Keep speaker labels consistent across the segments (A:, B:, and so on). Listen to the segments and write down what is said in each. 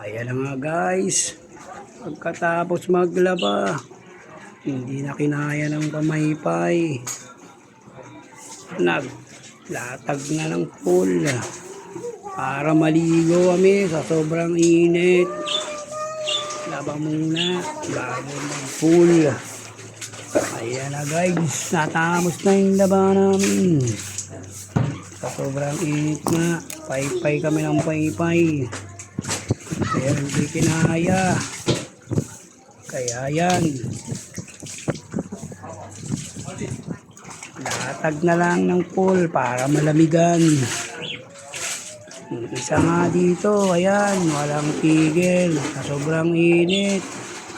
A: Ayan na nga guys. Pagkatapos maglaba, hindi na kinaya ng pamaypay. Naglatag na ng pool. Para maligo kami sa sobrang init. Laba muna bago mag-pool. Ayan na guys, natapos na yung laba namin. Sa sobrang init na, paypay kami ng paypay. Kaya hindi kinaya. Kaya yan. Latag na lang ng pool para malamigan. Isa nga dito, ayan, walang tigil. Sa sobrang init.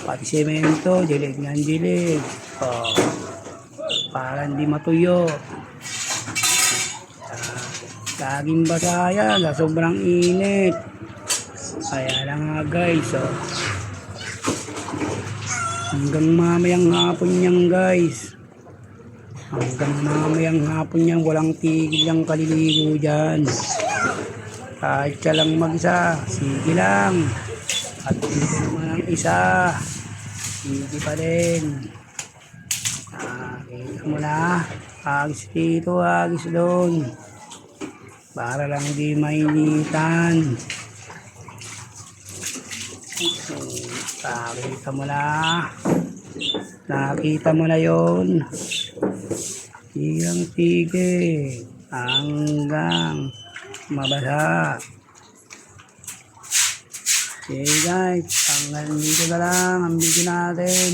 A: Pati semento, dilig ng dilig. Oh, para hindi matuyo. Ah, Laging basa yan sa sobrang init. Kaya lang nga guys, oh. Hanggang mamayang hapon yan guys. Hanggang mamayang hapon yan, walang tigil ang kaliligo dyan. Kahit ka lang mag-isa, sige lang. At dito naman ang isa, sige pa rin. Ah, kita mo na, agis dito, agis doon. Para lang di mainitan. Nakita mo na. Nakita mo na yon. Tigang tige. Hanggang mabasa. Okay guys, hanggang dito na lang ang video natin.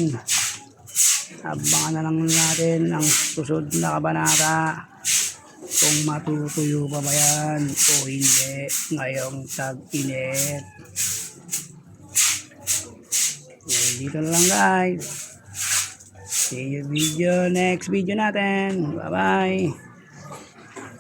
A: Abangan na lang natin ang susunod na kabanata kung matutuyo pa ba yan o hindi ngayong tag-init. Dito lang guys. See you video next video natin. Bye-bye.